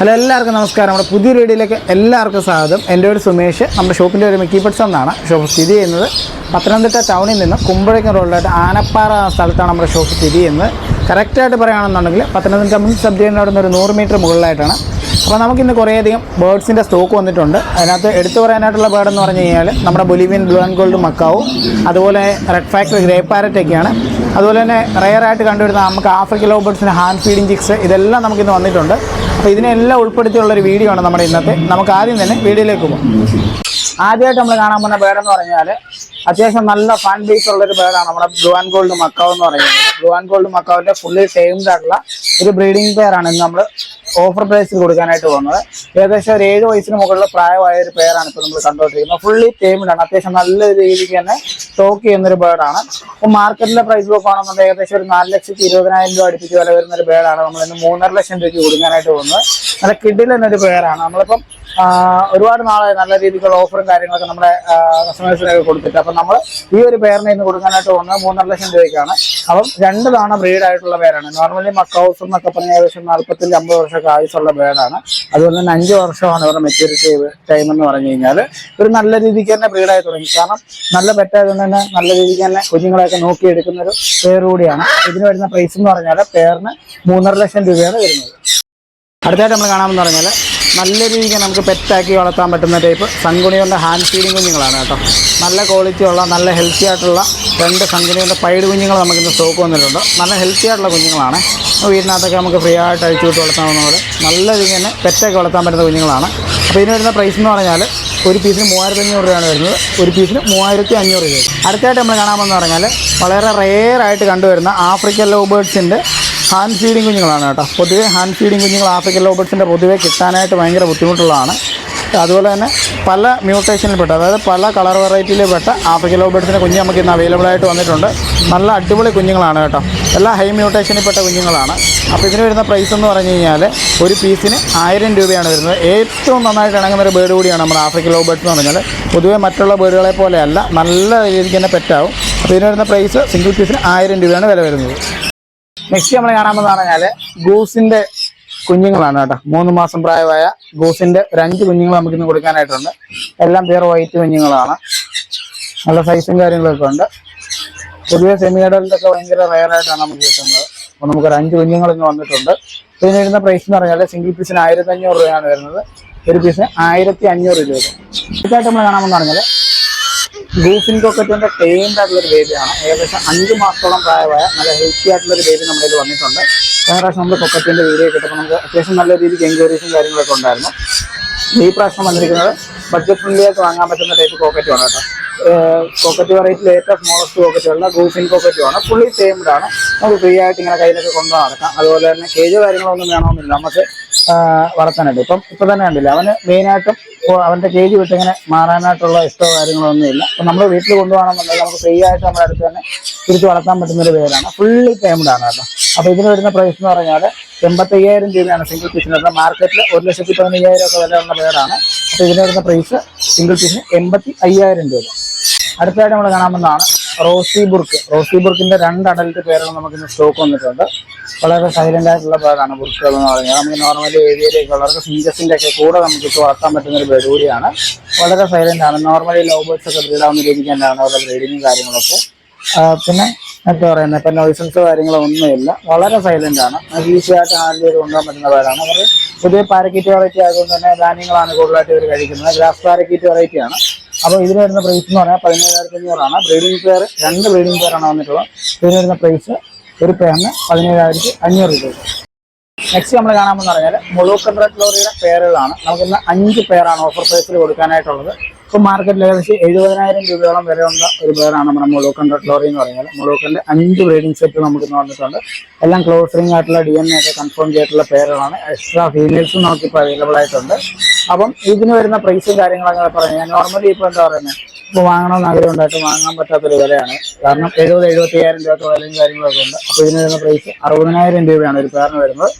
Hello എല്ലാവർക്കും നമസ്കാരം. നമ്മുടെ പുതിയ വീഡിയോയിലേക്ക് എല്ലാവർക്കും സ്വാഗതം. എന്റെ ഒരു സുമേഷ്. നമ്മുടെ ഷോപ്പിന്റെ ഒരു മിക്കി പെട്സ് എന്നാണ്. ഷോപ്പ് സ്ഥിതി ചെയ്യുന്നത് പത്തനംതിട്ട ടൗണിൽ നിന്ന് കുമ്പഴക്കം റോഡിലായിട്ട് ആനപ്പാറ സ്ഥലത്താണ് നമ്മുടെ ഷോപ്പ് സ്ഥിതി ചെയ്യുന്നത്. കറക്റ്റായിട്ട് പറയുകയാണെന്നുണ്ടെങ്കിൽ പത്തനംതിട്ട മുൻ സബ് നിന്ന് ഒരു നൂറ് മീറ്റർ മുകളിലായിട്ടാണ്. അപ്പോൾ നമുക്കിന്ന് കുറേയധികം ബേർഡ്സിന്റെ സ്റ്റോക്ക് വന്നിട്ടുണ്ട്. അതിനകത്ത് എടുത്തു പറയാനായിട്ടുള്ള ബേർഡ് എന്ന് പറഞ്ഞു കഴിഞ്ഞാൽ നമ്മുടെ ബൊലിവിയൻ ബ്ലൂ ആൻഡ് ഗോൾഡ് മക്കാവും അതുപോലെ റെഡ് ഫാക്ടറി ഗ്രേ പാരറ്റ് ഒക്കെയാണ്. അതുപോലെ തന്നെ റയർ ആയിട്ട് കണ്ടുവരുന്ന നമുക്ക് ആഫ്രിക്കൻ ലോബേഡ്സിന്റെ ഹാൻഡ് ഫീഡിംഗ് ചിക്സ് ഇതെല്ലാം നമുക്കിന്ന് വന്നിട്ടുണ്ട്. അപ്പോൾ ഇതിനെല്ലാം ഉൾപ്പെടുത്തിയുള്ളൊരു വീഡിയോ ആണ് നമ്മുടെ ഇന്നത്തെ. നമുക്ക് ആദ്യം തന്നെ വീഡിയോയിലേക്ക് പോകാം. ആദ്യമായിട്ട് നമ്മൾ കാണാൻ പോകുന്ന ബേഡ് എന്ന് പറഞ്ഞാൽ അത്യാവശ്യം നല്ല ഫാൻ ബേസ് ഉള്ള ഒരു ബേഡാണ് നമ്മുടെ ബ്ലൂ ആൻഡ് ഗോൾഡ് മക്കാവ് എന്ന് പറയുന്നത്. ബ്ലൂ ആൻഡ് ഗോൾഡ് മക്കാവിന്റെ ഫുള്ളി സെയിംഡ് ആയിട്ടുള്ള ഒരു ബ്രീഡിംഗ് പെയറാണ് ഇന്ന് നമ്മൾ ഓഫർ പ്രൈസിൽ കൊടുക്കാനായിട്ട് പോകുന്നത്. ഏകദേശം ഒരു ഏഴ് വയസ്സിന് മുകളിലുള്ള പ്രായമായ ഒരു പെയറാണ് ഇപ്പോൾ നമ്മൾ കണ്ടുകൊണ്ടിരിക്കുന്നത്. ഫുള്ളി പേയ്മെന്റ് ആണ്. അത്യാവശ്യം നല്ല രീതിക്ക് തന്നെ സ്റ്റോക്ക് ചെയ്യുന്ന ഒരു ബേർഡാണ് അപ്പോൾ മാർക്കറ്റിലെ പ്രൈസ് നോക്കുകയാണെന്നുണ്ടെങ്കിൽ ഏകദേശം ഒരു നാല് ലക്ഷത്തി ഇരുപതിനായിരം രൂപ അടുപ്പിച്ച് വില വരുന്ന ഒരു ബേർഡാണ് നമ്മൾ ഇന്ന് മൂന്നര ലക്ഷം രൂപയ്ക്ക് കൊടുക്കാനായിട്ട് പോകുന്നത്. നല്ല കിഡിൽ എന്നൊരു പേരാണ് നമ്മളിപ്പം ഒരുപാട് നാളെ നല്ല രീതിക്കുള്ള ഓഫറും കാര്യങ്ങളൊക്കെ നമ്മുടെ കസ്റ്റമേഴ്സിനൊക്കെ കൊടുത്തിട്ട്. അപ്പം നമ്മൾ ഈ ഒരു പേരിന് ഇന്ന് കൊടുക്കാനായിട്ട് പോകുന്നത് മൂന്നര ലക്ഷം രൂപയ്ക്കാണ്. അപ്പം രണ്ട് തവണ ബ്രീഡ് ആയിട്ടുള്ള പേരാണ്. നോർമലി മക്കൗസ് എന്നൊക്കെ പറഞ്ഞ ഏകദേശം നാൽപ്പത്തഞ്ച് അമ്പത് വർഷമൊക്കെ ആയുസുള്ള ബേഡാണ് അതുപോലെ തന്നെ അഞ്ച് വർഷമാണ് ഇവരുടെ മെച്യൂരിറ്റി ടൈം എന്ന് പറഞ്ഞു കഴിഞ്ഞാൽ ഒരു നല്ല രീതിക്ക് തന്നെ ബ്രീഡായി തുടങ്ങി. കാരണം നല്ല പെറ്റായതുകൊണ്ട് തന്നെ നല്ല രീതിക്ക് തന്നെ കുഞ്ഞുങ്ങളെയൊക്കെ നോക്കിയെടുക്കുന്ന ഒരു പേർ കൂടിയാണ്. ഇതിന് വരുന്ന പ്രൈസ് എന്ന് പറഞ്ഞാൽ പേരിന് മൂന്നര ലക്ഷം രൂപയാണ് വരുന്നത്. അടുത്തായിട്ട് നമ്മൾ കാണാമെന്ന് പറഞ്ഞാൽ നല്ല രീതിക്ക് നമുക്ക് പെറ്റാക്കി വളർത്താൻ പറ്റുന്ന ടൈപ്പ് സൺകുണിയുടെ ഹാൻഡ് ഫീഡിങ് കുഞ്ഞുങ്ങളാണ് കേട്ടോ. നല്ല ക്വാളിറ്റി ഉള്ള നല്ല ഹെൽത്തി ആയിട്ടുള്ള രണ്ട് സൺകുണിയുടെ പൈഡ് കുഞ്ഞുങ്ങൾ നമുക്കിന്ന് സ്റ്റോക്ക് വന്നിട്ടുണ്ട്. നല്ല ഹെൽത്തി ആയിട്ടുള്ള കുഞ്ഞുങ്ങളാണ്. വീടിനകത്തൊക്കെ നമുക്ക് ഫ്രീ ആയിട്ട് അഴിച്ചു വിട്ട് വളർത്താവുന്ന പോലെ നല്ല രീതിക്ക് തന്നെ പെറ്റൊക്കെ വളർത്താൻ പറ്റുന്ന കുഞ്ഞുങ്ങളാണ്. അപ്പോൾ ഇതിന് വരുന്ന പ്രൈസ് എന്ന് പറഞ്ഞാൽ ഒരു പീസിന് മൂവായിരത്തി അഞ്ഞൂറ് രൂപയാണ് വരുന്നത്. ഒരു പീസിന് മൂവായിരത്തി അഞ്ഞൂറ് രൂപ. അടുത്തായിട്ട് നമ്മൾ കാണാമെന്ന് പറഞ്ഞാൽ വളരെ റെയർ ആയിട്ട് കണ്ടുവരുന്ന ആഫ്രിക്കൻ ലോ ബേർഡ്സിന്റെ ഹാൻഡ് ഫീഡിങ് കുഞ്ഞുങ്ങളാണ് കേട്ടോ. പൊതുവേ ഹാൻഡ് ഫീഡിങ് കുഞ്ഞുങ്ങൾ ആഫ്രിക്കൻ ലോബേർഡ്സിന്റെ പൊതുവേ കിട്ടാനായിട്ട് ഭയങ്കര ബുദ്ധിമുട്ടുള്ളതാണ്. അതുപോലെ തന്നെ പല മ്യൂട്ടേഷനിൽപ്പെട്ട അതായത് പല കളർ വെറൈറ്റിയിൽപ്പെട്ട ആഫ്രിക്കൻ ലോബേഡ്സിന്റെ കുഞ്ഞ് നമുക്ക് ഇന്ന് അവൈലബിൾ ആയിട്ട് വന്നിട്ടുണ്ട്. നല്ല അടിപൊളി കുഞ്ഞുങ്ങളാണ് കേട്ടോ. എല്ലാ ഹൈ മ്യൂട്ടേഷനിൽപ്പെട്ട കുഞ്ഞുങ്ങളാണ്. അപ്പോൾ ഇതിന് വരുന്ന പ്രൈസ് എന്ന് പറഞ്ഞു കഴിഞ്ഞാൽ ഒരു പീസിന് ആയിരം രൂപയാണ് വരുന്നത്. ഏറ്റവും നന്നായിട്ട് ഇണങ്ങുന്ന ഒരു ബേർഡ് കൂടിയാണ് നമ്മുടെ ആഫ്രിക്കൻ ലോബേഡ്സ് എന്ന് പറഞ്ഞാൽ പൊതുവേ മറ്റുള്ള ബേർഡുകളെ പോലെയല്ല നല്ല രീതിക്ക് തന്നെ പെറ്റാവും അപ്പോൾ ഇതിന് വരുന്ന പ്രൈസ് സിംഗിൾ പീസിന് ആയിരം രൂപയാണ് വില വരുന്നത്. നെക്സ്റ്റ് നമ്മൾ കാണാമെന്ന് പറഞ്ഞാൽ ഗൂസിന്റെ കുഞ്ഞുങ്ങളാണ് കേട്ടോ. മൂന്ന് മാസം പ്രായമായ ഗൂസിന്റെ ഒരു അഞ്ച് കുഞ്ഞുങ്ങൾ നമുക്ക് ഇന്ന് കൊടുക്കാനായിട്ടുണ്ട്. എല്ലാം പേർ വൈറ്റ് കുഞ്ഞുങ്ങളാണ്. നല്ല സൈസും കാര്യങ്ങളൊക്കെ ഉണ്ട്. പുതിയ സെമി അഡൽട്ടൊക്കെ ഭയങ്കര റയറായിട്ടാണ് നമുക്ക് കിട്ടുന്നത്. അപ്പോൾ നമുക്കൊരു അഞ്ച് കുഞ്ഞുങ്ങൾ ഇന്ന് വന്നിട്ടുണ്ട്. ഇതിന് വരുന്ന പ്രൈസ് എന്ന് പറഞ്ഞാൽ സിംഗിൾ പീസിന് ആയിരത്തി അഞ്ഞൂറ് രൂപയാണ് വരുന്നത്. ഒരു പീസിന് ആയിരത്തി അഞ്ഞൂറ് രൂപ. ഇതായിട്ട് നമ്മൾ കാണാമെന്ന് പറഞ്ഞാൽ ഗൂഫിൻ കോക്കറ്റിന്റെ ടൈംഡ് ആയിട്ടുള്ള ഒരു ബേബിയാണ് ഏകദേശം അഞ്ച് മാസത്തോളം പ്രായമായ നല്ല ഹെൽത്തി ആയിട്ടുള്ള ഒരു ബേബി നമ്മുടെ കയ്യിൽ വന്നിട്ടുണ്ട്. പ്രാവശ്യം നമ്മൾ കൊക്കത്തിന്റെ വീഡിയോ കിട്ടപ്പോൾ നമുക്ക് അത്യാവശ്യം നല്ല രീതിക്ക് എൻക്വയറീസും കാര്യങ്ങളൊക്കെ ഉണ്ടായിരുന്നു. ഈ പ്രാവശ്യം വന്നിരിക്കുന്നത് ബഡ്ജറ്റ് ഫ്രണ്ട്ലി ആയിട്ട് വാങ്ങാൻ പറ്റുന്ന ടൈപ്പ് കോക്കറ്റുമാണ് കേട്ടോ. കോക്കറ്റ് വെറൈറ്റിയിൽ ഏറ്റവും സ്മോളസ്റ്റ് കോക്കറ്റുള്ള ഗൂഫിൻ കോക്കറ്റുമാണ് ഫുള്ളി ടൈംഡ് ആണ്. നമുക്ക് ഫ്രീ ആയിട്ട് ഇങ്ങനെ കയ്യിലൊക്കെ കൊണ്ടു നടക്കാം. അതുപോലെ തന്നെ കേജ് കാര്യങ്ങളൊന്നും വേണമെന്നില്ല. നമുക്ക് വളർത്താനുണ്ട് ഇപ്പം ഇപ്പം തന്നെ കണ്ടില്ല അവന് മെയിനായിട്ടും അവന്റെ കേജ് വിട്ട് ഇങ്ങനെ മാറാനായിട്ടുള്ള ഇഷ്ടമോ കാര്യങ്ങളോ ഒന്നുമില്ല അപ്പം നമ്മൾ വീട്ടിൽ കൊണ്ടുപോകണമെന്നുണ്ടെങ്കിൽ നമുക്ക് ഫ്രീ ആയിട്ട് നമ്മുടെ അടുത്ത് തന്നെ തിരിച്ച് വളർത്താൻ പറ്റുന്ന ഒരു പേരാണ്. ഫുള്ളി ടൈംഡ് ആണ് കേട്ടോ. അപ്പോൾ ഇതിന് വരുന്ന പ്രൈസ് എന്ന് പറഞ്ഞാൽ എൺപത്തയ്യായിരം രൂപയാണ് സിംഗിൾ പീസിന് വരുന്നത് മാർക്കറ്റിൽ ഒരു ലക്ഷത്തി പതിനയ്യായിരം ഒക്കെ വില വിലയുള്ള പേരാണ്. അപ്പോൾ ഇതിന് വരുന്ന പ്രൈസ് സിംഗിൾ പീസിന് എൺപത്തി അയ്യായിരം രൂപ. അടുത്തായിട്ട് നമ്മൾ കാണാമെന്നാണ് റോസി ബുർക്ക്. റോസി ബുർക്കിന്റെ രണ്ട് അഡൽട്ട് പേരുകൾ നമുക്ക് ഇന്ന് സ്റ്റോക്ക് വന്നിട്ടുണ്ട്. വളരെ സൈലന്റ് ആയിട്ടുള്ള പേരാണ് ബുർക്കുകൾ എന്ന് പറഞ്ഞാൽ നമുക്ക് നോർമലി ഏരിയയിലേക്ക് ഉള്ളവർക്ക് സിഞ്ചസിന്റെ ഒക്കെ കൂടെ നമുക്ക് ഇപ്പോൾ വളർത്താൻ പറ്റുന്ന ഒരു ബേഡ് വളരെ സൈലന്റ് ആണ്. നോർമലി ലവ് ഒക്കെ ബ്രീഡാവുന്ന രീതിക്ക് തന്നെയാണ് അവരുടെ ബ്രീഡിങ്ങും കാര്യങ്ങളൊക്കെ. പിന്നെ എന്താ പറയുന്നത് ഇപ്പം നോയ്സൻസ് കാര്യങ്ങളോ ഒന്നുമില്ല. വളരെ സൈലന്റ് ആണ്. ഈസി ആയിട്ട് ഹാൻഡിൽ ചെയ്ത് കൊണ്ടുപോകാൻ പറ്റുന്ന പേരാണ്. അവർ പുതിയ പാരക്കീറ്റ് വെറൈറ്റി ആയതുകൊണ്ട് തന്നെ ധാന്യങ്ങളാണ് കൂടുതലായിട്ട് ഇവർ കഴിക്കുന്നത്. ഗ്രാസ് പാരക്കീറ്റ് വെറൈറ്റി ആണ്. അപ്പോൾ ഇതിന് വരുന്ന പ്രൈസ് എന്ന് പറഞ്ഞാൽ പതിനേഴായിരത്തി അഞ്ഞൂറാണ് ബ്രീഡിംഗ് പെയർ രണ്ട് ബ്രീഡിംഗ് പെയറാണ് വന്നിട്ടുള്ളത്. ഇതിന് വരുന്ന പ്രൈസ് ഒരു പെയറിന് പതിനേഴായിരത്തി അഞ്ഞൂറ് രൂപ. നെക്സ്റ്റ് നമ്മൾ കാണാമെന്ന് പറഞ്ഞാൽ മുളൂക്കൻ റെഡ് ലോറിയുടെ പേരുകളാണ് നമുക്കിന്ന് അഞ്ച് പേരാണ് ഓഫർ പ്രൈസിൽ കൊടുക്കാനായിട്ടുള്ളത്. ഇപ്പോൾ മാർക്കറ്റിൽ ഏകദേശം എഴുപതിനായിരം രൂപയോളം വിലയുള്ള ഒരു പേരാണ് നമ്മുടെ മുളൂക്കൻ റെഡ് ലോറി എന്ന് പറഞ്ഞാൽ മുളൂക്കന്റെ അഞ്ച് ബ്രീഡിംഗ് സെറ്റ് നമുക്ക് വന്നിട്ടുണ്ട്. എല്ലാം ക്ലോസറിംഗ് ആയിട്ടുള്ള ഡി എൻ എ ഒക്കെ കൺഫേം ചെയ്തിട്ടുള്ള പേരുകളാണ് എക്സ്ട്രാ ഫീമെയിൽസും നമുക്കിപ്പോൾ അവൈലബിൾ ആയിട്ടുണ്ട്. അപ്പം ഇതിന് വരുന്ന പ്രൈസും കാര്യങ്ങളൊക്കെ പറഞ്ഞാൽ നോർമലി ഇപ്പോൾ എന്താ പറയുന്നത് ഇപ്പോൾ വാങ്ങണമെന്ന് ആഗ്രഹം ഉണ്ടായിട്ട് വാങ്ങാൻ പറ്റാത്തൊരു വിലയാണ്. കാരണം എഴുപത് എഴുപത്തി അയ്യായിരം രൂപ വിലയും കാര്യങ്ങളൊക്കെ ഉണ്ട്. അപ്പോൾ ഇതിന് വരുന്ന പ്രൈസ് അറുപതിനായിരം രൂപയാണ് ഒരു പേരിന് വരുന്നത്.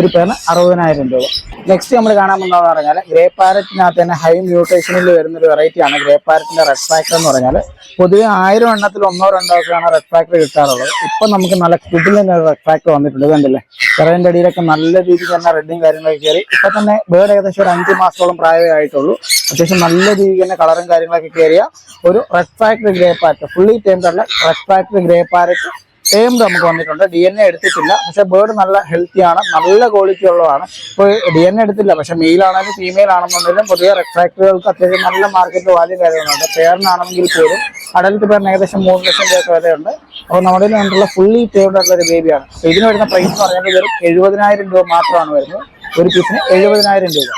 ഒരു പേരിന് അറുപതിനായിരം രൂപ. നെക്സ്റ്റ് നമ്മൾ കാണാൻ പോകുന്നതെന്ന് പറഞ്ഞാൽ ഗ്രേ പാരറ്റിനകത്ത് തന്നെ ഹൈ മ്യൂട്ടേഷനിൽ വരുന്ന ഒരു വെറൈറ്റിയാണ് ഗ്രേ പാരറ്റിന്റെ റെഡ് ഫാക്ടർ എന്ന് പറഞ്ഞാൽ പൊതുവെ ആയിരം എണ്ണത്തിൽ ഒന്നോ രണ്ടോ ഒക്കെയാണ് റെഡ് ഫാക്ടർ കിട്ടാറുള്ളത്. ഇപ്പം നമുക്ക് നല്ല കിഡിലിന് റെഡ് ഫാക്ടർ വന്നിട്ടുണ്ട് കണ്ടില്ലേ? വിറകിന്റെ അടിയിലൊക്കെ നല്ല രീതിക്ക് തന്നെ റെഡും കാര്യങ്ങളൊക്കെ കയറി. ഇപ്പൊ തന്നെ ബേർഡ് ഏകദേശം ഒരു അഞ്ച് മാസത്തോളം പ്രായമേ ആയിട്ടുള്ളൂ. അത്യാവശ്യം നല്ല രീതിക്ക് തന്നെ കളറും കാര്യങ്ങളൊക്കെ കയറിയ ഒരു red factor grey parrot fully tamed തന്നെ red factor grey parrot tamed നമുക്ക് വന്നിട്ടുണ്ട്. ഡി എൻ എ എടുത്തിട്ടില്ല. പക്ഷെ ബേർഡ് നല്ല ഹെൽത്തി ആണ്. നല്ല ക്വാളിറ്റി ഉള്ളതാണ്. ഇപ്പോൾ ഡി എൻ എ എടുത്തില്ല. പക്ഷെ മെയിൽ ആണെങ്കിലും ഫീമെയിൽ ആണെന്നുണ്ടെങ്കിലും പുതിയ റെക്ട്രാക്ടറുകൾക്ക് അത്യാവശ്യം നല്ല മാർക്കറ്റ് വാല്യൂ കാര്യങ്ങളുണ്ട്. പേരിനാണെങ്കിൽ പോലും അഡൽട്ട് പേരിന് ഏകദേശം മൂന്ന് ലക്ഷം രൂപ വിലയുണ്ട്. അപ്പോൾ നമ്മുടെ കണ്ടുള്ള ഫുള്ളി ടൈംഡ് ആയിട്ടുള്ള ഒരു ബേബിയാണ് അപ്പോൾ ഇതിന് വരുന്ന പ്രൈസ് എന്ന് പറയുന്നത് വെറും എഴുപതിനായിരം രൂപ മാത്രമാണ് വരുന്നത്. ഒരു പീസിന് എഴുപതിനായിരം രൂപ.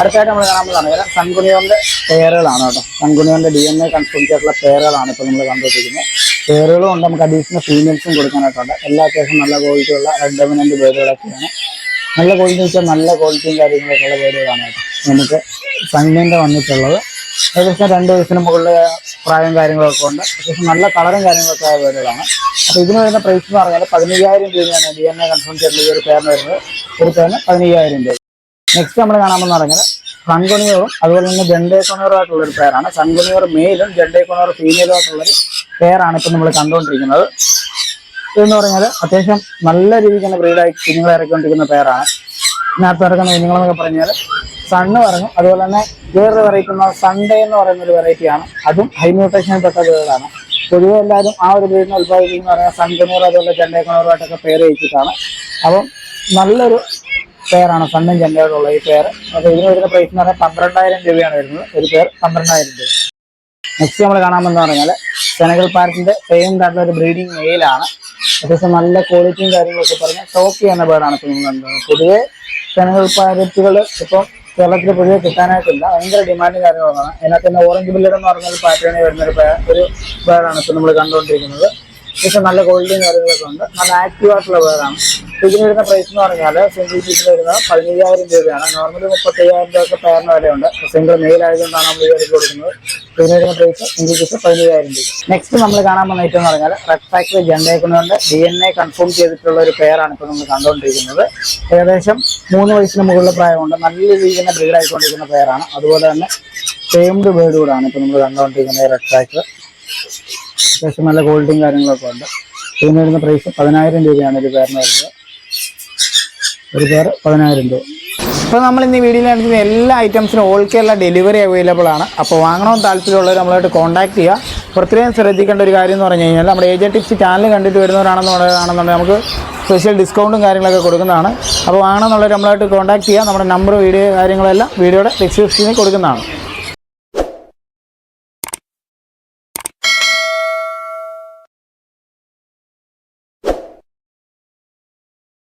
അടുത്തായിട്ട് നമ്മൾ കാണാൻ പോകുന്നതാണ്. സൺകുണിയോന്റെ പേരുകളാണ് കേട്ടോ. സൺകുണിയോന്റെ ഡി എൻ എ കൺഫേം ചെയ്തിട്ടുള്ള പേരുകളാണ് ഇപ്പോൾ നമ്മൾ കണ്ടുകൊണ്ടിരിക്കുന്നത്. പേരുകളും ഉണ്ട്. നമുക്ക് അഡീഷണൽ ഫീമെയിൽസും കൊടുക്കാനായിട്ടുണ്ട്. എല്ലാ അത്യാവശ്യം നല്ല ക്വാളിറ്റിയുള്ള റെഡ് ഡെമിനന്റ് ബേഡുകളൊക്കെയാണ് നല്ല ക്വാളിറ്റി വെച്ചാൽ നല്ല ക്വാളിറ്റിയും കാര്യങ്ങളൊക്കെ ഉള്ള ബേഡുകളാണ് നമുക്ക് സണ്ണിന്റെ വന്നിട്ടുള്ളത്. ഏകദേശം രണ്ട് വയസ്സിന് മുകളിൽ പ്രായം കാര്യങ്ങളൊക്കെ ഉണ്ട്. അത്യാവശ്യം നല്ല കളറും കാര്യങ്ങളൊക്കെ ആയ ബേഡുകളാണ് അപ്പോൾ ഇതിന് വരുന്ന പ്രൈസ് എന്ന് പറഞ്ഞാൽ പതിനയ്യായിരം രൂപയാണ് ഡി എൻ എ കൺഫേം ചെയ്തിട്ടുള്ള ഈ ഒരു പേരിന് വരുന്നത്. കൊടുത്തതിന് പതിനയ്യായിരം രൂപ. നെക്സ്റ്റ് നമ്മൾ കാണാമെന്ന് പറഞ്ഞാൽ സൺകുണിയോറും അതുപോലെ തന്നെ ജെൻഡേ ആയിട്ടുള്ള ഒരു പേരാണ് സൺകുണിയോർ മെയിലും ജണ്ടേക്കൊണോർ ഫീമെയിലും ആയിട്ടുള്ള ആണ് ഇപ്പം നമ്മൾ കണ്ടുകൊണ്ടിരിക്കുന്നത്. ഇതെന്ന് പറഞ്ഞാൽ അത്യാവശ്യം നല്ല രീതിക്ക് തന്നെ ബ്രീഡായി കുഞ്ഞുങ്ങളെ ഇറക്കിക്കൊണ്ടിരിക്കുന്ന പേരാണ് ഇതിനകത്ത് ഇറക്കുന്ന കുഞ്ഞുങ്ങളെന്നൊക്കെ പറഞ്ഞാൽ സണ്ണ് പറഞ്ഞു അതുപോലെ തന്നെ വേറൊരു വെറൈറ്റി സൺഡേ എന്ന് പറയുന്ന ഒരു വെറൈറ്റിയാണ് അതും ഹൈ മ്യൂട്ടേഷനിൽ പെട്ട വീടാണ് പൊതുവെ എല്ലാവരും ആ ഒരു വീടിനെ ഉത്പാദിപ്പിക്കുന്ന പറഞ്ഞാൽ സൺകുണൂർ അതുപോലെ ചെണ്ടേക്കണൂറുമായിട്ടൊക്കെ പേര് വെച്ചിട്ടാണ് അപ്പം നല്ലൊരു പേരാണ് സണ്ണും ചെണ്ടയോടുള്ള ഈ പേര് അപ്പോൾ ഇതിന് വരുന്ന പ്രൈസ് എന്ന് പറഞ്ഞാൽ പന്ത്രണ്ടായിരം രൂപയാണ് വരുന്നത്. ഒരു പേർ പന്ത്രണ്ടായിരം രൂപ. നെക്സ്റ്റ് നമ്മൾ കാണാമെന്ന് പറഞ്ഞാൽ സെനഗൽ പാരറ്റിന്റെ സെയിം തരത്തിലുള്ള ഒരു ബ്രീഡിംഗ് മെയിലാണ് അത്യാവശ്യം നല്ല ക്വാളിറ്റിയും കാര്യങ്ങളൊക്കെ പറഞ്ഞ ടോക്കി എന്ന ബേർഡാണ് ഇപ്പം കണ്ടത്. പൊതുവെ സെനഗൽ പാരറ്റുകൾ ഇപ്പം കേരളത്തിൽ പൊതുവെ കിട്ടാനായിട്ടില്ല. ഭയങ്കര ഡിമാൻഡ് കാര്യങ്ങളാണ് അതിനകത്ത് തന്നെ ഓറഞ്ച് ബില്ലഡ് എന്ന് പറഞ്ഞ ഒരു പാറ്റേണിൽ വരുന്ന ഒരു ഒരു ബേർഡാണ് ഇപ്പോൾ നമ്മൾ കണ്ടുകൊണ്ടിരിക്കുന്നത്. പക്ഷെ നല്ല ക്വാളിറ്റിയും കാര്യങ്ങളൊക്കെ ഉണ്ട്. നല്ല ആക്റ്റീവ് ആയിട്ടുള്ള പേരാണ് ഇതിന് വരുന്ന പ്രൈസ് എന്ന് പറഞ്ഞാൽ സിംഗിൾ പീസിന് വരുന്നത് പതിനയ്യായിരം രൂപയാണ്. നോർമലി മുപ്പത്തയ്യായിരം രൂപയൊക്കെ പേരിന് വിലയുണ്ട്. സിംഗിൾ മെയിൽ ആയതുകൊണ്ടാണ് നമ്മൾ ഈ കൊടുക്കുന്നത് ഇതിന് വരുന്ന പ്രൈസ് സിംഗിൾ പീസ് പതിനയ്യായിരം രൂപ. നെക്സ്റ്റ് നമ്മൾ കാണാൻ പോകുന്ന ഐറ്റം എന്ന് പറഞ്ഞാൽ റെഡ് ഫാക്ടറി ജനറേക്കുന്നതുകൊണ്ട് ഡി എൻ എ കൺഫേം ചെയ്തിട്ടുള്ള ഒരു പേരാണ് ഇപ്പോൾ നമ്മൾ കണ്ടുകൊണ്ടിരിക്കുന്നത് ഏകദേശം മൂന്ന് വയസ്സിന് മുകളിൽ പ്രായമുണ്ട്. നല്ല രീതിയിൽ തന്നെ ബ്രീഡ് ആയിക്കൊണ്ടിരിക്കുന്ന പേരാണ് അതുപോലെ തന്നെ സെയിംഡ് ബേർഡ് കൂടാണ് ഇപ്പോൾ നമ്മൾ കണ്ടുകൊണ്ടിരിക്കുന്നത് റെഡ് ഫാക്ടർ അത്യാവശ്യം നല്ല ക്വാളിറ്റിയും കാര്യങ്ങളൊക്കെ ഉണ്ട്. ഇതിന് വരുന്ന പ്രൈസ് പതിനായിരം രൂപയാണ് ഒരു പേരിന് വരുന്നത്. ഒരു പേർ പതിനായിരം രൂപ. അപ്പോൾ നമ്മൾ ഇന്ന് വീഡിയോയിൽ കാണിക്കുന്ന എല്ലാ ഐറ്റംസിനും ഓൾ കേരള ഡെലിവറി അവൈലബിൾ ആണ്. അപ്പോൾ വാങ്ങണമെന്ന് താല്പര്യമുള്ളവർ നമ്മളായിട്ട് കോൺടാക്ട് ചെയ്യുക. പ്രത്യേകം ശ്രദ്ധിക്കേണ്ട ഒരു കാര്യം എന്ന് പറഞ്ഞു കഴിഞ്ഞാൽ നമ്മുടെ ഏജന്റ് ടിപ്സ് ചാനൽ കണ്ടിട്ട് വരുന്നവരാണെന്നുള്ളതാണെന്നുണ്ടെങ്കിൽ നമുക്ക് സ്പെഷ്യൽ ഡിസ്കൗണ്ടും കാര്യങ്ങളൊക്കെ കൊടുക്കുന്നതാണ്. അപ്പോൾ വാങ്ങണമെന്നുള്ളവർ നമ്മളായിട്ട് കോൺടാക്ട് ചെയ്യുക. നമ്മുടെ നമ്പർ വീഡിയോ കാര്യങ്ങളെല്ലാം വീഡിയോയുടെ ഡിസ്ക്രിപ്ഷനിൽ കൊടുക്കുന്നതാണ്.